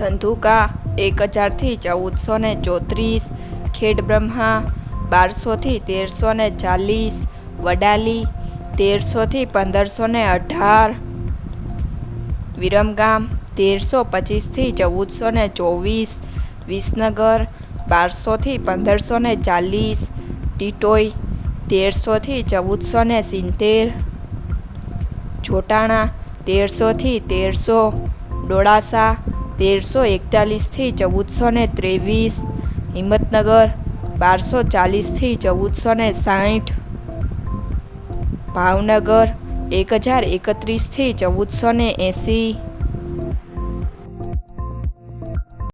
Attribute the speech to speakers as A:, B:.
A: ધંધુકા, એક હજારથી ચૌદસો ને ચોત્રીસ, ખેડ બ્રહ્મા, બારસોથી તેરસો ને ચાલીસ, વડાલી, તેરસોથી પંદરસો ને અઢાર, વિરમગામ, તેરસો પચીસથી ચૌદસો ને ચોવીસ, વિસનગર, બારસોથી પંદરસો ને ચાલીસ, ટીટોઈ, તેરસોથી ચૌદસો ને સિત્તેર જોટાણા તેરસોથી તેરસો, ડોળાસા તેરસો એકતાલીસથી ચૌદસો ને ત્રેવીસ, હિંમતનગર બારસો ચાલીસથી ચૌદસો ને સાઠ, ભાવનગર એક હજાર એકત્રીસથી ચૌદસો ને એંસી